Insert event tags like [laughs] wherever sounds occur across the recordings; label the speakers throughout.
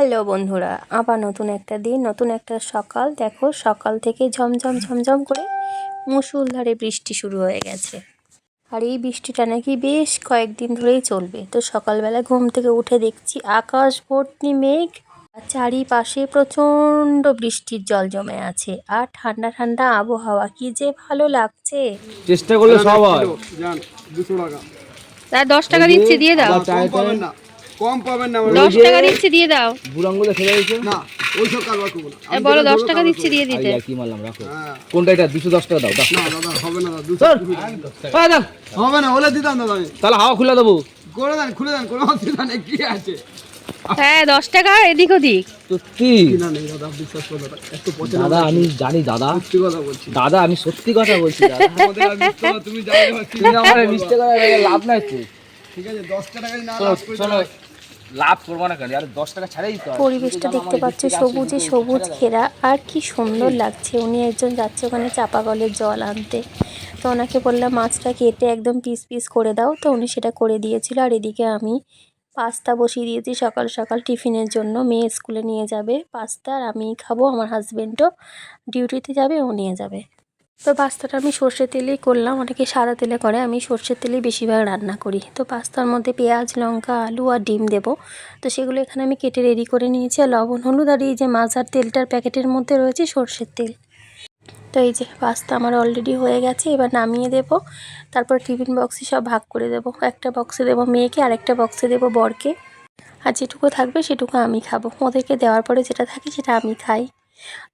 Speaker 1: Hello বন্ধুরা আবার নতুন একটা দিন নতুন একটা সকাল। দেখো সকাল থেকে ঝমঝম ঝমঝম করে মুষলধারে বৃষ্টি শুরু হয়ে গেছে। আর এই বৃষ্টিটা নাকি বেশ কয়েকদিন ধরেই চলবে। তো সকালবেলা ঘুম থেকে উঠে দেখছি আকাশ ভর্তি মেঘ আর চারিপাশে প্রচণ্ড বৃষ্টির জল জমে আছে। আর ঠান্ডা ঠান্ডা আবহাওয়া কি যে ভালো লাগছে।
Speaker 2: চেষ্টা করলে সব
Speaker 3: যান দুশো টাকা।
Speaker 1: দিচ্ছি দিয়ে দাও।
Speaker 3: কম পাবেন না কম পাবেন না
Speaker 1: দশ টাকা দিচ্ছি দিয়ে দাও।
Speaker 2: বুড়াঙ্গুলো ফেলে দিয়েছে?
Speaker 3: না ওই সব কারবার করব না। আমি
Speaker 1: বলো
Speaker 3: যেটা
Speaker 1: দশ
Speaker 3: বলব
Speaker 1: টাকা দিচ্ছি দিয়ে দিতে।
Speaker 2: আর কি মারলাম রাখো?
Speaker 3: হ্যাঁ।
Speaker 2: কোনটা এটা? দুশো দশ টাকা দাও দাও।
Speaker 3: না দাদা হবে না দাদা দুশো
Speaker 2: ধর।
Speaker 3: দুশো-
Speaker 2: আয় দাও।
Speaker 3: হবে না হলে দিতাম দাদা আমি।
Speaker 2: তাহলে হাওয়া খুলে দেবো।
Speaker 3: করে দেন খুলে দেন কোনো অসুবিধা নেই কি আছে?
Speaker 1: হ্যাঁ দশ টাকা এদিক ওদিক।
Speaker 2: সত্যি
Speaker 3: কিনা নেই দাদা বিশ্বাস করো দাদা একটু পছন্দ
Speaker 2: দাদা আমি জানি দাদা।
Speaker 3: সত্যি কথা বলছি।
Speaker 2: দাদা আমি সত্যি কথা বলছি [laughs] লাভ নাই তো।
Speaker 3: ঠিক আছে দশটা টাকায় না লাভ
Speaker 2: করব না কেন? আর দশ টাকা ছাড়াই তো
Speaker 1: পরিবেশটা দেখতে পাচ্ছ সবুজে সবুজ ঘেরা। আর কি সুন্দর লাগছে। উনি একজন যাচ্ছে ওখানে চাপা কলের জল আনতে। তো ওনাকে বললাম মাছটা কেটে একদম পিস পিস করে দাও। তো উনি সেটা করে দিয়েছিল। আর এদিকে আমি পাস্তা বসিয়ে দিয়েছি সকাল সকাল টিফিনের জন্য। মেয়ে স্কুলে নিয়ে যাবে পাস্তা আর আমি খাব। আমার হাজবেন্ডও ডিউটিতে যাবে ও নিয়ে যাবে। তো পাস্তাটা আমি সর্ষের তেলেই করলাম। অনেকে সাদা তেলে করে, আমি সর্ষের তেলেই বেশিরভাগ রান্না করি। তো পাস্তার মধ্যে পেঁয়াজ, লঙ্কা, আলু আর ডিম দেবো। তো সেগুলো এখানে আমি কেটে রেডি করে নিয়েছি। আর লবণ, হলুদ আর এই যে মাজার তেলটার প্যাকেটের মধ্যে রয়েছে সর্ষের তেল। তো এই যে পাস্তা আমার অলরেডি হয়ে গেছে, এবার নামিয়ে দেবো। তারপর টিফিন বক্সে সব ভাগ করে দেবো। একটা বক্সে দেবো মেয়েকে, আর একটা বক্সে দেবো বরকে। আর যেটুকু থাকবে সেটুকু আমি খাব। ওদেরকে দেওয়ার পরে যেটা থাকে সেটা আমি খাই।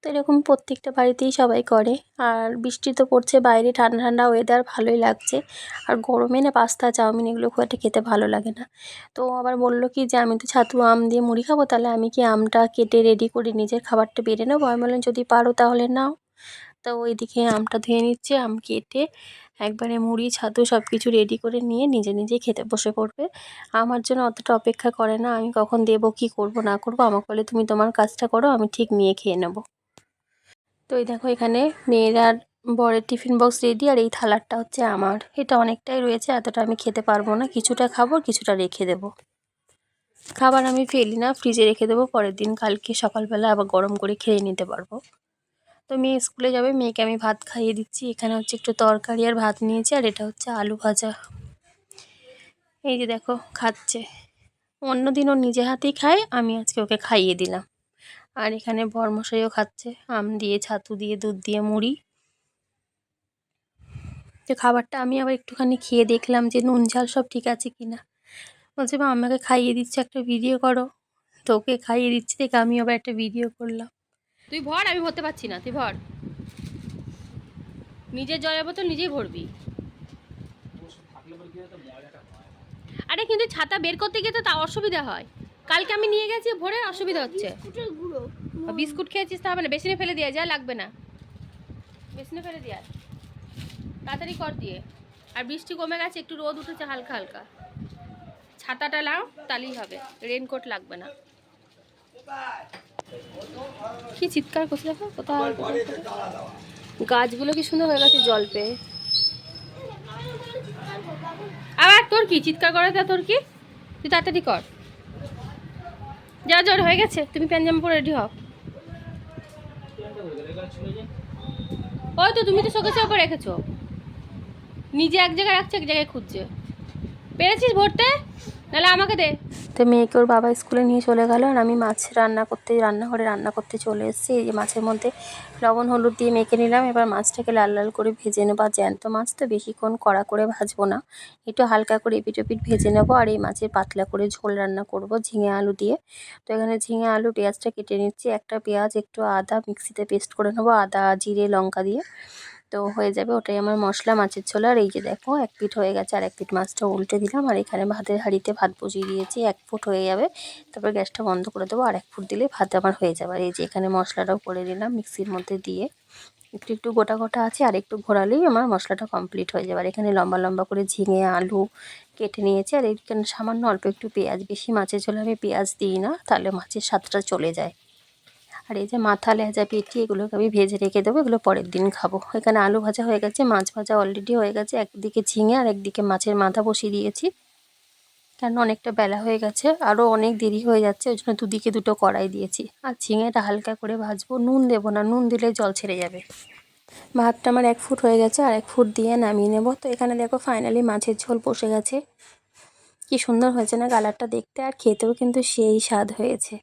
Speaker 1: তো এরকম প্রত্যেকটা বাড়িতেই সবাই করে। আর বৃষ্টি তো পড়ছে বাইরে, ঠান্ডা ঠান্ডা ওয়েদার ভালোই লাগছে। আর গরমে না পাস্তা, চাউমিন এগুলো খুব একটা খেতে ভালো লাগে না। তো আবার বলল কি যে, আমি তো ছাতু আম দিয়ে মুড়ি খাব, তাহলে আমি কি আমটা কেটে রেডি করে নিজের খাবারটা বেড়ে নেব? আমি বললাম, যদি পারো তাহলে নাও। তো ওইদিকে আমটা ধুয়ে নিচ্ছে, আম কেটে একবারে মুড়ি, ছাতু সব কিছু রেডি করে নিয়ে নিজে নিজে খেতে বসে পড়বে। আমার জন্য অতটা অপেক্ষা করে না, আমি কখন দেবো, কি করব, না করব, আমাকে বলে তুমি তোমার কাজটা করো, আমি ঠিক নিয়ে খেয়ে নেব। তো এই দেখো এখানে মেয়েরা বরের টিফিন বক্স রেডি আর এই থালারটা হচ্ছে আমার। এটা অনেকটাই রয়েছে, এতটা আমি খেতে পারব না। কিছুটা খাব, কিছুটা রেখে দেবো। খাবার আমি ফেলি না ফ্রিজে রেখে দেবো, পরের দিন কালকে সকালবেলা আবার গরম করে খেয়ে নিতে পারব। তো মেয়ে স্কুলে যাবে, মেয়েকে আমি ভাত খাইয়ে দিচ্ছি। এখানে হচ্ছে একটু তরকারি আর ভাত নিয়েছি, আর এটা হচ্ছে আলু ভাজা। এই যে দেখো, খাচ্ছে। অন্যদিন ও নিজে হাতেই খায়, আমি আজকে ওকে খাইয়ে দিলাম। আর এখানে বরমশাইও খাচ্ছে, আম দিয়ে, ছাতু দিয়ে, দুধ দিয়ে, মুড়ি। তো খাবারটা আমি আবার একটুখানি খেয়ে দেখলাম যে নুন, ঝাল সব ঠিক আছে কি না বলছে, মা, আমাকে খাইয়ে দিচ্ছে একটা ভিডিও করো। তো ওকে খাইয়ে দিচ্ছি দেখে আমি আবার একটা ভিডিও করলাম। তুই ভর আমি ভরতে পারছি না তুই ভর। নিজের জলের বোতল নিজেই ভরবি। আরে কিন্তু ছাতা বের করতে গিয়ে তো তা অসুবিধা হয়। কালকে আমি নিয়ে গেছি ভরে অসুবিধা হচ্ছে। বিস্কুট খেয়েছিস তা হবে না বেসিনে ফেলে দিয়ে যা লাগবে না। বেসিনে ফেলে দিয়ে তাড়াতাড়ি কর দিয়ে। আর বৃষ্টি কমে গেছে একটু রোদ উঠেছে হালকা হালকা। ছাতাটা লাও তাহলেই হবে। রেনকোট লাগবে না। কি চিৎকার করছে দেখো? কোথায়। গাছগুলো কি সুন্দর হয়ে গেছে জল পেয়ে। আবার তোর কি? চিৎকার করাতে তোর কি? তুই তাড়াতাড়ি কর। যা জ্বর হয়ে গেছে। তুমি প্যান জামা পরে রেডি হও। ওই তো, তুমি তো শোকেছে ওপর রেখেছো। নিজে এক জায়গায় রাখছে, এক জায়গায় খুঁজছে। পেরেছিস ভরতে? নাহলে আমাকে দে। তো মেয়েকে ওর বাবা স্কুলে নিয়ে চলে গেল আর আমি মাছ রান্না করতে, রান্নাঘরে রান্না করতে চলে এসেছি। এই যে মাছের মধ্যে লবণ, হলুদ দিয়ে মেখে নিলাম। এবার মাছটাকে লাল লাল করে ভেজে নেব। আর জ্যান্ত মাছ তো বেশিক্ষণ কড়া করে ভাজবো না। একটু হালকা করে এপিট ওপিট ভেজে নেব। আর এই মাছের পাতলা করে ঝোল রান্না করব ঝিঙে আলু দিয়ে। তো এখানে ঝিঙে আলু, পেঁয়াজটা কেটে নিচ্ছি। একটা পেঁয়াজ, একটু আদা, মিক্সিতে পেস্ট করে নেব। আদা, জিরে, লঙ্কা দিয়ে। তো হয়ে যাবে, ওটাই আমার মশলা, মাছের ছোলা। আর এই যে দেখো, এক পিঠ হয়ে গেছে, আর এক পিঠ মাছটা উল্টে দিলাম। আর এখানে ভাতের হাঁড়িতে ভাত বসিয়ে দিয়েছি, এক ফুট হয়ে যাবে। তারপর গ্যাসটা বন্ধ করে দেবো, আর এক ফুট দিলে ভাত আমার হয়ে যাবে। আর এই যে এখানে মশলাটাও করে দিলাম মিক্সির মধ্যে দিয়ে। একটু একটু গোটা গোটা আছে, আর একটু ঘোরালেই আমার মশলাটা কমপ্লিট হয়ে যাবে। আর এখানে লম্বা লম্বা করে ঝিঙে, আলু কেটে নিয়েছি। আর এখানে সামান্য অল্প একটু পেঁয়াজ। বেশি মাছের ঝোলে আমি পেঁয়াজ দিই না, তাহলে মাছের স্বাদটা চলে যায়। আর এই যে মাথা, লেজা পেটি এগুলোকে আমি ভেজে রেখে দেবো, এগুলো পরের দিন খাব। এখানে আলু ভাজা হয়ে গেছে, মাছ ভাজা অলরেডি হয়ে গেছে, একদিকে ঝিঙে আর একদিকে মাছের মাথা বসিয়ে দিয়েছি। কারণ অনেকটা বেলা হয়ে গেছে আরও অনেক দেরি হয়ে যাচ্ছে, ওই জন্য দুদিকে দুটো কড়াই দিয়েছি। আর ঝিঙেটা হালকা করে ভাজবো, নুন দেবো না, নুন দিলে জল ছেড়ে যাবে। ভাতটা আমার এক ফুট হয়ে গেছে, আর এক ফুট দিয়ে নামিয়ে নেব। তো এখানে দেখো ফাইনালি মাছের ঝোল বসে গেছে। কি সুন্দর হয়েছে না কালারটা দেখতে, আর খেতেও কিন্তু সেই স্বাদ হয়েছে।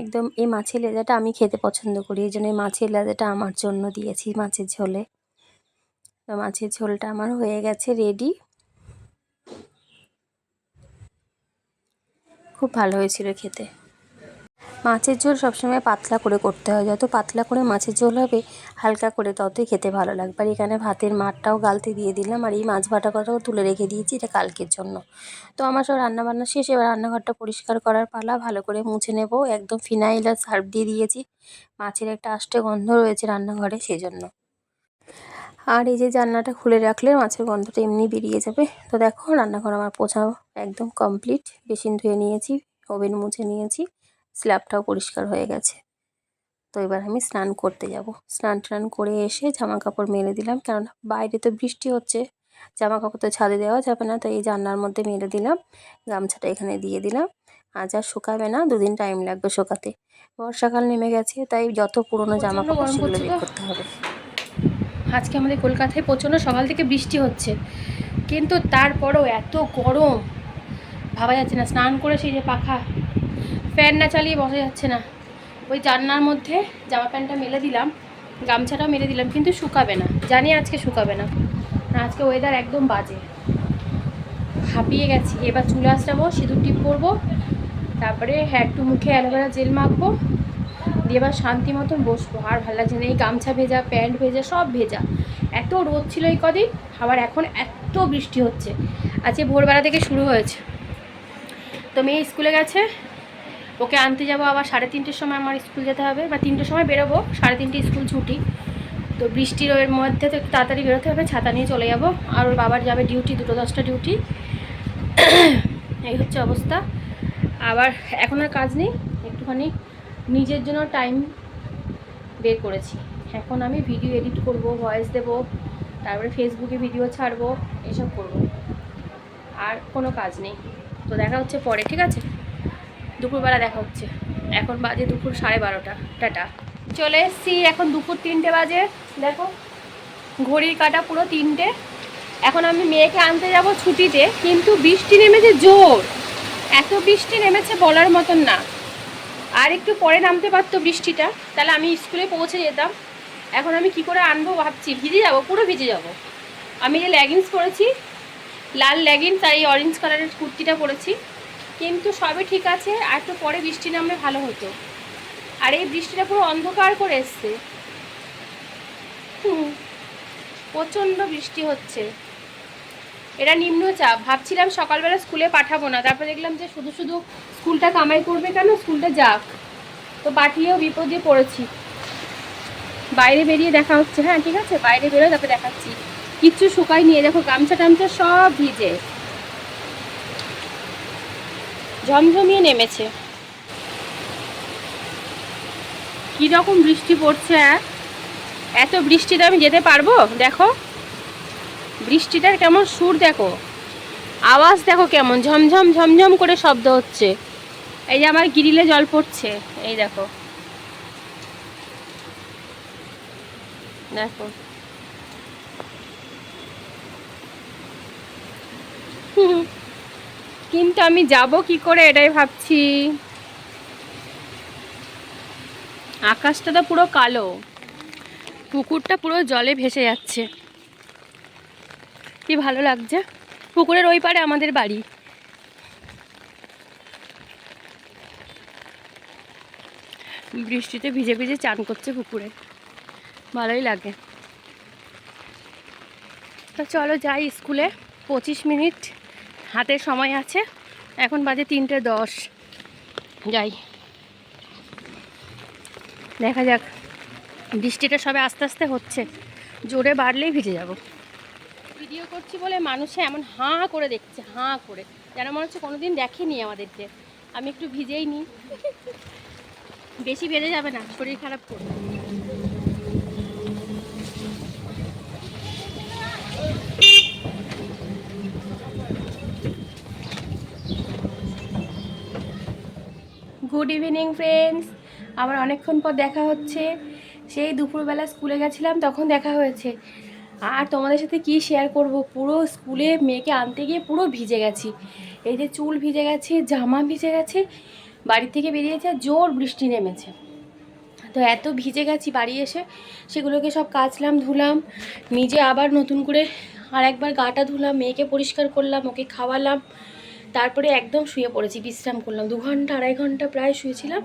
Speaker 1: একদম এই মাছের লেজাটা আমি খেতে পছন্দ করি, এই জন্য এই মাছের লেজাটা আমার জন্য দিয়েছি মাছের ঝোলে। তো মাছের ঝোলটা আমার হয়ে গেছে রেডি খুব ভালো হয়েছিল খেতে। মাছের ঝোল সবসময় পাতলা করে করতে হয়। যত পাতলা করে মাছের ঝোল হবে, হালকা করে ততই খেতে ভালো লাগবে। আর এখানে ভাতের মাঠটাও গালতে দিয়ে দিলাম। আর এই মাছ ভাটাটাও তুলে রেখে দিয়েছি এটা কালকের জন্য। তো আমার সব রান্নাবান্না শেষ। এবার রান্নাঘরটা পরিষ্কার করার পালা ভালো করে মুছে নেব। একদম ফিনাইল আর সার্ফ দিয়ে দিয়েছি। মাছের একটা আষ্টে গন্ধ রয়েছে রান্নাঘরে সেই জন্য আর এই যে জানলাটা খুলে রাখলে মাছের গন্ধটা এমনি বেরিয়ে যাবে। তো দেখো রান্নাঘর আমার পোছাও একদম কমপ্লিট বেসিন ধুয়ে নিয়েছি, ওভেন মুছে নিয়েছি। স্ল্যাবটাও পরিষ্কার হয়ে গেছে। তো এবার আমি স্নান করতে যাব। স্নান টান করে এসে জামা কাপড় মেলে দিলাম। কেননা বাইরে তো বৃষ্টি হচ্ছে জামা কাপড় তো ছাদে দেওয়া যাবে না তো এই জানলার মধ্যে মেলে দিলাম গামছাটা এখানে দিয়ে দিলাম। আজ আর শুকাবে না দুদিন টাইম লাগবে শুকাতে। বর্ষাকাল নেমে গেছে তাই যত পুরনো জামা কাপড় সেগুলো বের করতে হবে।
Speaker 4: আজকে আমাদের কলকাতায় প্রচণ্ড সকাল থেকে বৃষ্টি হচ্ছে। কিন্তু তারপরও এত গরম ভাবা যাচ্ছে না স্নান করে সেই যে পাখা। ফ্যান না চালিয়ে বসা যাচ্ছে না। ওই জান্নার মধ্যে জামা প্যান্টটা মেলে দিলাম, গামছাটাও মেলে দিলাম, কিন্তু শুকাবে না। জানি আজকে শুকাবে না। আজকে ওয়েদার একদম বাজে। হাঁপিয়ে গেছি। এবার চুলে আসটাবো সিঁদুর টিপ করব, তারপরে হ্যাঁ একটু মুখে অ্যালোভেরা জেল মাখবো, দিয়ে এবার শান্তি মতন বসবো। আর ভালো লাগছে না, এই গামছা ভেজা, প্যান্ট ভেজা, সব ভেজা। এত রোদ ছিল এই কদিন, আবার এখন এত বৃষ্টি হচ্ছে। আজকে ভোরবেলা থেকে শুরু হয়েছে। তো মেয়ে স্কুলে গেছে ওকে আনতে যাব আবার সাড়ে তিনটের সময় আমার স্কুল যেতে হবে বা তিনটের সময় বেরোবো, সাড়ে তিনটে স্কুল ছুটি। তো বৃষ্টির ওর মধ্যে তো একটু তাড়াতাড়ি বেরোতে হবে, ছাতা নিয়ে চলে যাব। আর ওর বাবার যাবে ডিউটি দুটো দশটা ডিউটি এই হচ্ছে অবস্থা। আবার এখন আর কাজ নেই, একটুখানি নিজের জন্য টাইম বের করেছি। এখন আমি ভিডিও এডিট করব ভয়েস দেব, তারপরে ফেসবুকে ভিডিও ছাড়বো, এসব করব। আর কোনো কাজ নেই। তো দেখা হচ্ছে পরে, ঠিক আছে? দুপুরবেলা দেখা হচ্ছে। এখন বাজে দুপুর সাড়ে বারোটা। টাটা। চলে এসছি এখন দুপুর তিনটে বাজে। দেখো, ঘড়ির কাটা পুরো তিনটে। এখন আমি মেয়েকে আনতে যাব ছুটিতে, কিন্তু বৃষ্টি নেমেছে জোর। এত বৃষ্টি নেমেছে বলার মতন না। আর একটু পরে নামতে পারতো বৃষ্টিটা। তাহলে আমি স্কুলে পৌঁছে যেতাম। এখন আমি কি করে আনব ভাবছি। ভিজে যাব, পুরো ভিজে যাব। আমি যে লেগিংস পরেছি, লাল লেগিংস আর এই অরেঞ্জ কালারের কুর্তিটা পরেছি। কিন্তু সবই ঠিক আছে, আর একটু পরে বৃষ্টি নামলে ভালো হতো। আর এই বৃষ্টিটা পুরো অন্ধকার করে এসছে। প্রচণ্ড বৃষ্টি হচ্ছে। এটা নিম্নচাপ ভাবছিলাম সকালবেলা স্কুলে পাঠাবো না। তারপর দেখলাম যে শুধু শুধু স্কুলটা কামাই করবে কেন? স্কুলটা যাক। তো পাঠিয়েও বিপদে পড়েছি। বাইরে বেরিয়ে দেখা হচ্ছে। হ্যাঁ ঠিক আছে? বাইরে বেরোয় তারপরে দেখাচ্ছি। কিচ্ছু শুকাই নিয়ে দেখো গামছা টামছা সব ভিজে। ঝমঝমিয়ে নেমেছে। কীরকম বৃষ্টি পড়ছে? এত বৃষ্টিতে আমি যেতে পারব? দেখো। বৃষ্টিটার কেমন সুর দেখো। আওয়াজ দেখো কেমন, ঝমঝম ঝমঝম করে শব্দ হচ্ছে। এই যে আমার গিরিলে জল পড়ছে, এই দেখো। দেখো। হুম। [laughs] কিন্তু আমি যাব কি করে এটাই ভাবছি। আকাশটা তো পুরো কালো। পুকুরটা পুরো জলে ভেসে যাচ্ছে। কি ভালো লাগছে। পুকুরের ওই পারে আমাদের বাড়ি। বৃষ্টিতে ভিজে ভিজে চান করছে পুকুরে। ভালোই লাগে। তো চলো যাই স্কুলে। পঁচিশ মিনিট। হাতে সময় আছে। এখন বাজে তিনটে দশ। যাই। দেখা যাক। বৃষ্টিটা সবে আস্তে আস্তে হচ্ছে। জোরে বাড়লেই ভিজে যাব। ভিডিও করছি বলে মানুষে এমন হাঁ করে দেখছে, হাঁ করে। যেন মনে হচ্ছে কোনোদিন দেখেনি আমাদেরকে। আমি একটু ভিজেই নিই। বেশি বেড়ে যাবে না, শরীর খারাপ করবে। গুড ইভিনিং ফ্রেন্ডস আবার অনেকক্ষণ পর দেখা হচ্ছে। সেই দুপুরবেলা স্কুলে গেছিলাম, তখন দেখা হয়েছে। আর তোমাদের সাথে কি শেয়ার করব? পুরো স্কুলে মেয়েকে আনতে গিয়ে পুরো ভিজে গেছি। এই যে চুল ভিজে গেছে, জামা ভিজে গেছে, বাড়ি থেকে বেরিয়েছে জোর বৃষ্টি নেমেছে। তো এত ভিজে গেছি বাড়ি এসে, সেগুলোকে সব কাচলাম, ধুলাম, নিজে আবার নতুন করে আর একবার গাটা ধুলাম, মেয়েকে পরিষ্কার করলাম, ওকে খাওয়ালাম। তারপরে একদম শুয়ে পড়েছি, বিশ্রাম করলাম। দু ঘণ্টা, আড়াই ঘণ্টা প্রায় শুয়েছিলাম।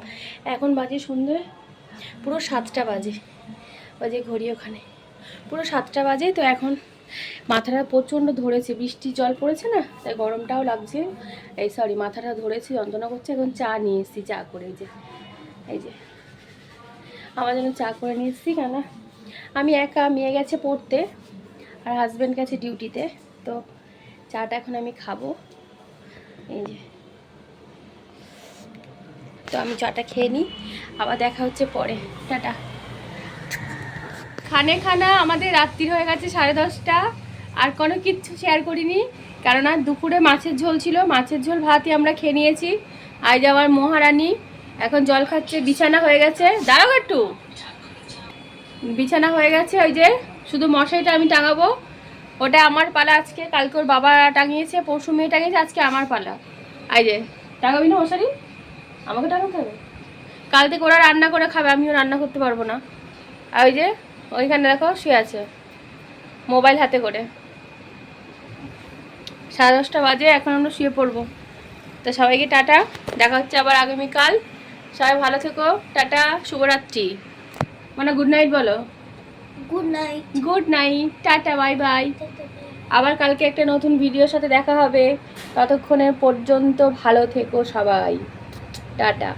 Speaker 4: এখন বাজে সন্ধ্যে পুরো সাতটা বাজে বাজে ঘড়ি ওখানে। পুরো সাতটা বাজে তো এখন মাথাটা প্রচণ্ড ধরেছে বৃষ্টির জল পড়েছে না, তাই গরমটাও লাগছে। এই সরি মাথাটা ধরেছে, যন্ত্রণা করছে, এখন চা নিয়ে এসেছি, চা করে এই যে এই যে। আমার জন্য চা করে নিয়ে এসেছি, কেন আমি একা, মেয়ে গেছে পড়তে, আর হাজব্যান্ড গেছে ডিউটিতে তো চাটা এখন আমি খাব। এই যে। তো আমি চাটা খেয়ে নিই, আবার দেখা হচ্ছে পরে। টাটা। খানে খানা আমাদের রাত্রি হয়ে গেছে সাড়ে দশটা, আর কোনো কিচ্ছু শেয়ার করিনি আর দুপুরে মাছের ঝোল ছিল, মাছের ঝোল ভাতই আমরা খেয়ে নিয়েছি। আজ আমার মহারানী এখন জল খাচ্ছে, বিছানা হয়ে গেছে। দাঁড়াও একটু। বিছানা হয়ে গেছে, ওই যে শুধু মশারিটা আমি টাঙাবো। ওটা আমার পালা আজকে কালকে ওর বাবা টাঙিয়েছে পরশু মেয়ে টাঙিয়েছে আজকে আমার পালা। আই যে টাঙাবি না মশারি? আমাকে টাঙাতে হবে? কাল থেকে ওরা রান্না করে খাবে আমিও রান্না করতে পারব না। আর ওই যে ওইখানে দেখো শুয়ে আছে। মোবাইল হাতে করে। সাড়ে দশটা বাজে এখন আমরা শুয়ে পড়ব। তো সবাইকে টাটা দেখা হচ্ছে আবার আগামীকাল। সবাই ভালো থেকো টাটা শুভরাত্রি। মানে গুড নাইট বলো।
Speaker 1: Good night
Speaker 4: good night tata bye bye আবার কালকে একটা নতুন ভিডিওর সাথে দেখা হবে। ততক্ষণের পর্যন্ত ভালো থেকো সবাই। টাটা